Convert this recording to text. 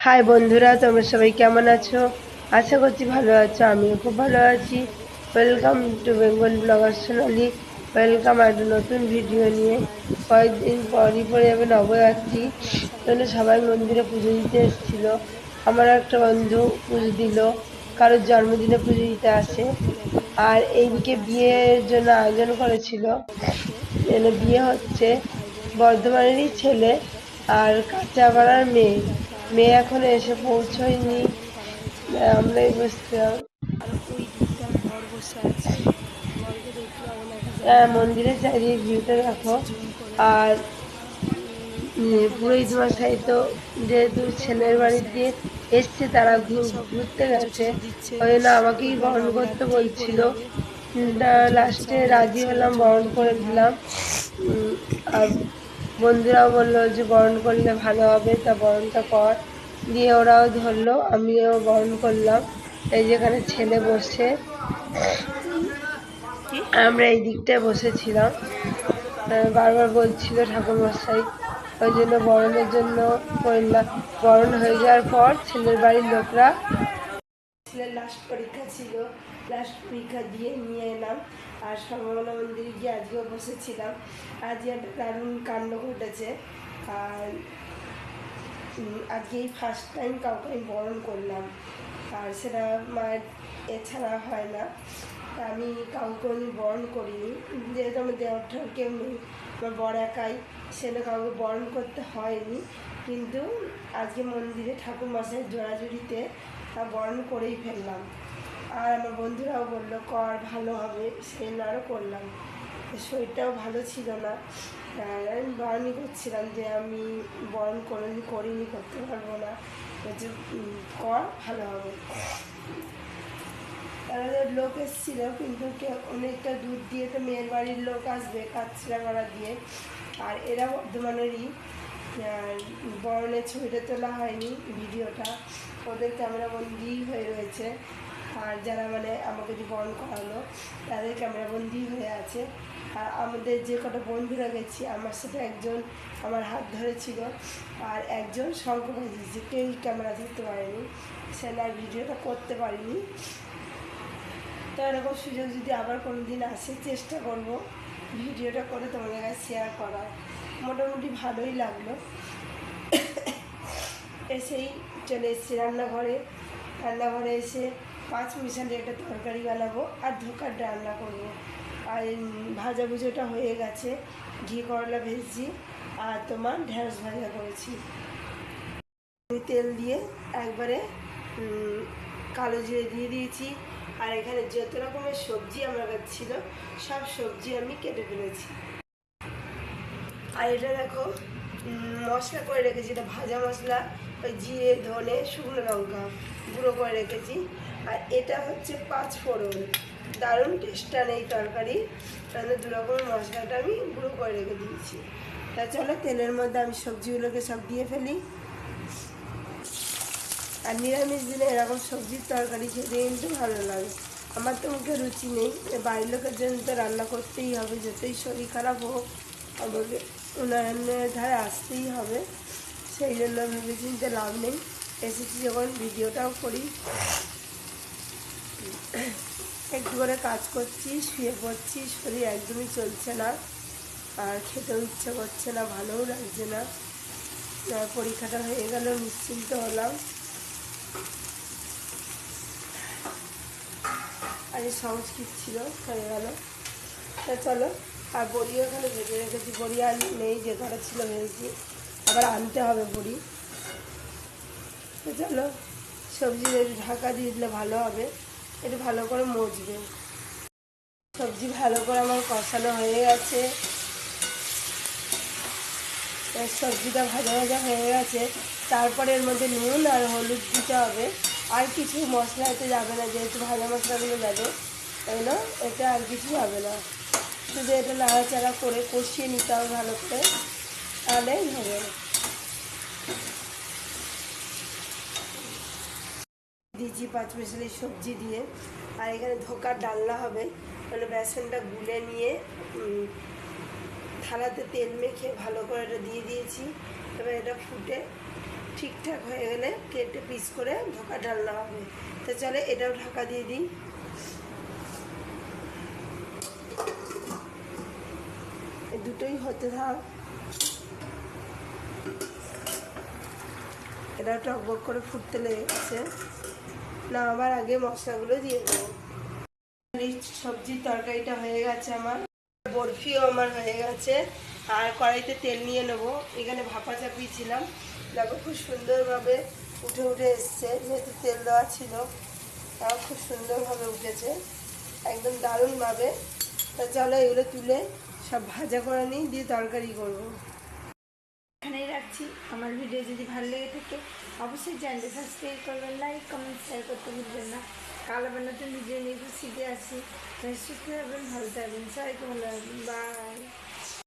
High বন্ধুরা, তোমরা সবাই কেমন আছো? আশা করছি ভালো আছো, আমিও খুব ভালো আছি। Welcome to Bengal blogger Sonali welcome একটা নতুন ভিডিও নিয়ে। কয়েকদিন পরই পরে যাবে নবরাত্রি। জন্য সবাই মন্দিরে পুজো দিতে এসেছিল। আমার একটা বন্ধু পুজো দিল। কারোর জন্মদিনে পুজো দিতে আসে। আর এইদিকে বিয়ের জন্য আয়োজন করেছিল। বিয়ে হচ্ছে বর্ধমানেরই ছেলে আর কাঁচাপাড়ার মেয়ে। মেয়ে এখনও এসে পৌঁছয়নি। আমরাই বসছিলাম হ্যাঁ মন্দিরের চারিদিকে ভিউটা দেখো। আর পুরোহিত মশাই তো যেহেতু ছেলের বাড়ি দিয়ে এসছে, তারা ঘুরতে গেছে। ওই জন্য আমাকেই বরণ করতে বলছিল। লাস্টে রাজি হলাম, বরণ করে দিলাম। আর বন্ধুরাও বলল যে বরণ করলে ভালো হবে, তা বরণটা কর। দিয়ে ওরাও ধরলো আমিও বরণ করলাম। এই যেখানে ছেলে বসে আমরা এই দিকটায় বসেছিলাম। বারবার বলছিল ঠাকুর মশাই ওই জন্য বরণের জন্য করলাম বরণ হয়ে যাওয়ার পর ছেলের বাড়ির লোকরা ছেলের লাস্ট পরীক্ষা ছিল। লাস্ট পরীক্ষা দিয়ে নিয়ে এলাম। আর সর্বমঙ্গলা মন্দিরে গিয়ে আজকেও বসেছিলাম। আজকে একটা দারুণ কাণ্ড ঘটেছে। আর উম, আজকে এই ফার্স্ট টাইম কাউকে আমি বরণ করলাম আর সেটা মায়ের এছাড়া হয় না। আমি কাউকে আমি বরণ করিনি। যেহেতু আমার দেওয়ার কেউ নেই আমার বর একাই সেটা কাউকে বরণ করতে হয়নি। কিন্তু আজকে মন্দিরে ঠাকুর মশাই জোড়াজুড়িতে বরণ করেই ফেললাম। আর আমার বন্ধুরাও বলল কর ভালো হবে। সে আরও করলাম। শরীরটাও ভালো ছিল না। আমি বারণই করছিলাম যে আমি বরণ করে করিনি করতে পারব না। "উম, কর ভালো হবে। তাদের লোক এসেছিল কিন্তু অনেকটা দূর দিয়ে তো মেয়ের বাড়ির লোক আসবে কাছড়াগড়া দিয়ে। আর এরা বর্ধমানেরই। বরণের ছবিটা তোলা হয়নি ভিডিওটা। ওদের ক্যামেরা বন্দি হয়ে রয়েছে। আর যারা মানে আমাকে যে বরণ করালো তাদের ক্যামেরা বন্দি হয়ে আছে। আর আমাদের যে কটা বন্ধুরা গেছি, আমার সাথে একজন আমার হাত ধরেছিল আর একজন শঙ্খ বাজিয়েছে কেউই ক্যামেরা ধরতে পারেনি। সে আর ভিডিওটা করতে পারিনি। তো এরকম সুযোগ যদি আবার কোনো দিন আসে, চেষ্টা করব ভিডিওটা করে তোমাদের কাছে শেয়ার করার। মোটামুটি ভালোই লাগল। এসেই চলে এসেছি রান্নাঘরে। রান্নাঘরে এসে পাঁচ মিশালি একটা তরকারি বানাবো আর ধোকার রান্না করব। আর উম, ভাজা ভুজোটা হয়ে গেছে। ঘি করলা ভেজছি আর তোমার ঢেঁড়স ভাজা করেছি। তেল দিয়ে একবারে কালো জিরে দিয়ে দিয়েছি। আর এখানে যত রকমের সবজি আমার কাছে ছিল সব সবজি আমি কেটে ফেলেছি। আর এটা দেখো মশলা করে রেখেছি এটা ভাজা মশলা ওই জিরে ধনে শুকনো লঙ্কা গুঁড়ো করে রেখেছি। আর এটা হচ্ছে পাঁচ ফোড়ন। দারুণ টেস্টার এই তরকারি। তাহলে দু রকমের মশলাটা আমি গুঁড়ো করে রেখে দিয়েছি। তা চলো, তেলের মধ্যে আমি সবজিগুলোকে সব দিয়ে ফেলি। আর নিরামিষ দিনে এরকম সবজির তরকারি খেতে কিন্তু ভালো লাগে। আমার তো মুখে রুচি নেই। বাড়ির লোকের জন্য তো রান্না করতেই হবে। যতই শরীর খারাপ হোক, আমাকে উন্নয়নের ধারে আসতেই হবে। সেই জন্য ভেবে চিনতে লাভ নেই। এসেছি যখন, ভিডিওটাও করি। একটু করে কাজ করছি, শুয়ে পড়ছি, শরীর একদমই চলছে না। আর খেতেও ইচ্ছে করছে না, ভালোও লাগছে না। পরীক্ষাটা হয়ে গেল, নিশ্চিন্ত হলাম। আর এই সংস্কৃত ছিল, হয়ে গেল। তা চলো, আর বড়িও এখানে ভেজে রেখেছি। বড়ি আর নেই, যে ঘরে ছিল ভেজেছি। আবার আনতে হবে বড়ি। চলো, সবজি ঢাকা দিয়ে দিলে ভালো হবে। একটু ভালো করে মজবে। সবজি ভালো করে আমার কষানো হয়ে গেছে। সবজিটা ভাজা ভাজা হয়ে গেছে। তারপরে এর মধ্যে নুন আর হলুদ দিতে হবে। আর কিছু মশলা এতে যাবে না, যেহেতু ভাজা মশলাগুলো যাবে এগুলো এতে আর কিছু যাবে না। শুধু এটা নাড়াচাড়া করে কষিয়ে নিতে হবে ভালো করে। তাহলেই হবে। দিয়েছি পাঁচ মিশালি সবজি দিয়ে। আর এখানে ধোকার ডালনা হবে। মানে বেসনটা গুলে নিয়ে থালাতে তেল মেখে ভালো করে এটা দিয়ে দিয়েছি। এবার এটা ফুটে ঠিকঠাক হয়ে গেলে কেটে পিস করে ধোকা ডালনা হবে। তো চলে এটাও ঢাকা দিয়ে দিই। দুটোই হতে থাক। এটা টকবক করে ফুটতে লেগে গেছে না, আমার আগে মশলাগুলো দিয়ে দেবো সবজির তরকারিটা হয়ে গেছে আমার। বরফিও আমার হয়ে গেছে। আর কড়াইতে তেল নিয়ে নেব। এখানে ভাপা চাপিয়েছিলাম। দেখো খুব সুন্দরভাবে উঠে উঠে এসছে। যেহেতু তেল দেওয়া ছিল, তাও খুব সুন্দরভাবে উঠেছে। একদম দারুণভাবে। তা চলো এগুলো তুলে সব ভাজা করে নিই, দিয়ে তরকারি করব। এখানেই রাখছি। আমার ভিডিও যদি ভালো লেগে থাকে, অবশ্যই জানলে সাবস্ক্রাইব করবেন লাইক কমেন্ট শেয়ার করতে ভুলবেন না। কাল আবার নতুন ভিডিও নিয়ে শিখে আসি সুস্থ থাকবেন, ভালো থাকবেন। সবাইকে ভালো রাখবেন বাই